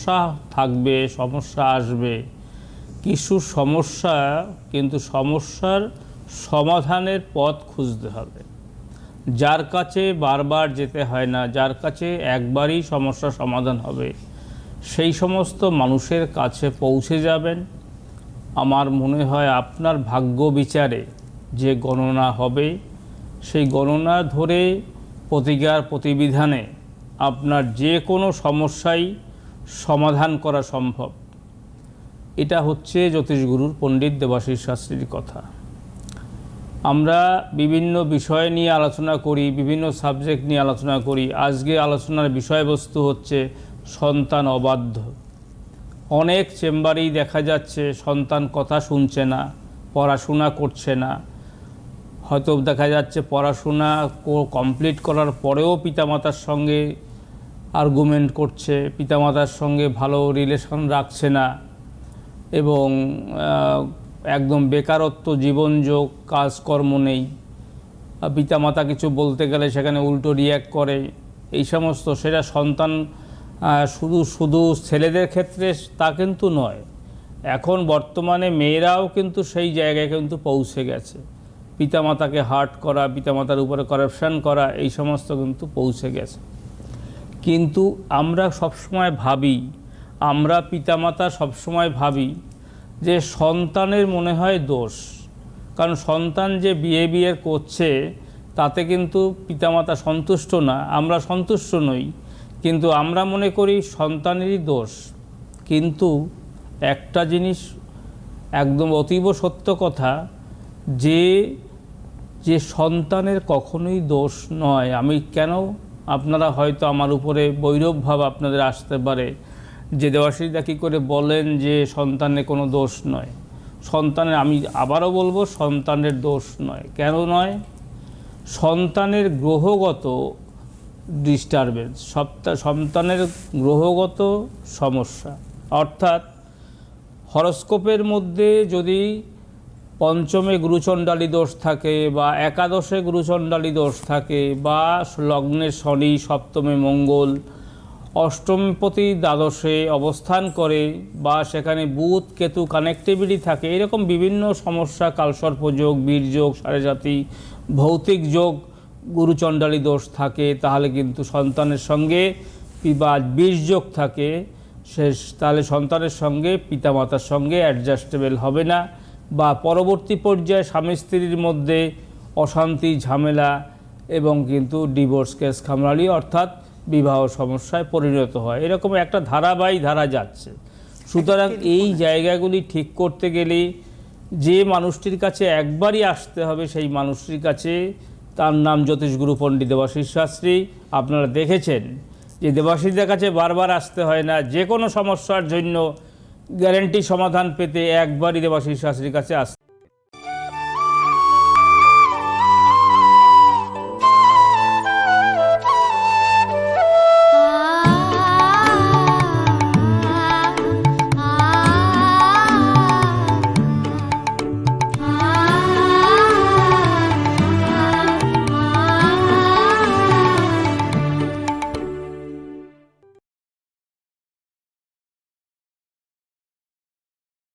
সমস্যা থাকবে, সমস্যা আসবে। কিছু সমস্যা, কিন্তু সমস্যার সমাধানের পথ খুঁজতে হবে। যার কাছে বারবার যেতে হয় না, যার কাছে একবারই সমস্যা সমাধান হবে, সেই সমস্ত মানুষের কাছে পৌঁছে যাবেন। আমার মনে হয় আপনার ভাগ্য বিচারে যে গণনা হবে, সেই গণনা ধরে প্রতিকার প্রতিবিধানে আপনার যে কোনো সমস্যাই সমাধান করা সম্ভব। এটা হচ্ছে জ্যোতিষগুরুর পণ্ডিত দেবাশিস শাস্ত্রীর কথা। আমরা বিভিন্ন বিষয় নিয়ে আলোচনা করি, বিভিন্ন সাবজেক্ট নিয়ে আলোচনা করি। আজকে আলোচনার বিষয়বস্তু হচ্ছে সন্তান অবাধ্য। অনেক চেম্বারেই দেখা যাচ্ছে সন্তান কথা শুনছে না, পড়াশোনা করছে না। হয়তো দেখা যাচ্ছে পড়াশোনা কমপ্লিট করার পরেও পিতামাতার সঙ্গে আর্গুমেন্ট করছে, পিতামাতার সঙ্গে ভালো রিলেশন রাখছে না এবং একদম বেকারত্ব জীবনযোগ কাজকর্ম নেই। পিতামাতা কিছু বলতে গেলে সেখানে উল্টো রিয়্যাক্ট করে। এই সমস্ত সেটা সন্তান শুধু শুধু ছেলেদের ক্ষেত্রে তা কিন্তু নয়। এখন বর্তমানে মেয়েরাও কিন্তু সেই জায়গায় কিন্তু পৌঁছে গেছে। পিতামাতাকে হার্ট করা, পিতামাতার উপরে করাপশান করা, এই সমস্ত কিন্তু পৌঁছে গেছে। কিন্তু আমরা সবসময় ভাবি, আমরা পিতামাতা সবসময় ভাবি যে সন্তানের মনে হয় দোষ। কারণ সন্তান যে বিয়ে করছে, তাতে কিন্তু পিতামাতা সন্তুষ্ট না, আমরা সন্তুষ্ট নই। কিন্তু আমরা মনে করি সন্তানেরই দোষ। কিন্তু একটা জিনিস একদম অতীব সত্য কথা, যে যে সন্তানের কখনোই দোষ নয়। আমি কেন আপনারা হয়তো আমার উপরে বৈরব ভাব আপনাদের আসতে পারে। যে দেবাশিদা কী করে বলেন যে সন্তানের কোনো দোষ নয়। সন্তানের, আমি আবারও বলব, সন্তানের দোষ নয়। কেন নয়? সন্তানের গ্রহগত ডিস্টারবেন্স সপ্তাহ সন্তানের গ্রহগত সমস্যা। অর্থাৎ হরস্কোপের মধ্যে যদি পঞ্চমে গুরুচণ্ডালী দোষ থাকে বা একাদশে গুরুচণ্ডালী দোষ থাকে বা লগ্নে শনি, সপ্তমে মঙ্গল, অষ্টমপতি দ্বাদশে অবস্থান করে বা সেখানে বুধ, কেতু কানেক্টিভিটি থাকে। এরকম বিভিন্ন সমস্যা কালসর্পযোগ বীরযোগ সারেজাতি, ভৌতিক যোগ গুরুচণ্ডালী দোষ থাকে। তাহলে কিন্তু সন্তানের সঙ্গে বা বীর্যোগ থাকে। সে তাহলে সন্তানের সঙ্গে পিতামাতার সঙ্গে অ্যাডজাস্টেবল হবে না। বা পরবর্তী পর্যায়ে স্বামী স্ত্রীর মধ্যে অশান্তি ঝামেলা এবং কিন্তু ডিভোর্স কেস খামড়ালি অর্থাৎ বিবাহ সমস্যায় পরিণত হয়। এরকম একটা ধারাবাহিক ধারা যাচ্ছে। সুতরাং এই জায়গাগুলি ঠিক করতে গেলে যে মানুষটির কাছে একবারই আসতে হবে সেই মানুষটির কাছে। তার নাম জ্যোতিষগুরু পণ্ডিত দেবাশিস শাস্ত্রী। আপনারা দেখেছেন যে দেবাশিসদের কাছে বারবার আসতে হয় না। যে কোনো সমস্যার জন্য গ্যারেন্টি সমাধান পেতে একবারই দেবাশিস শাস্ত্রীর কাছে আসতে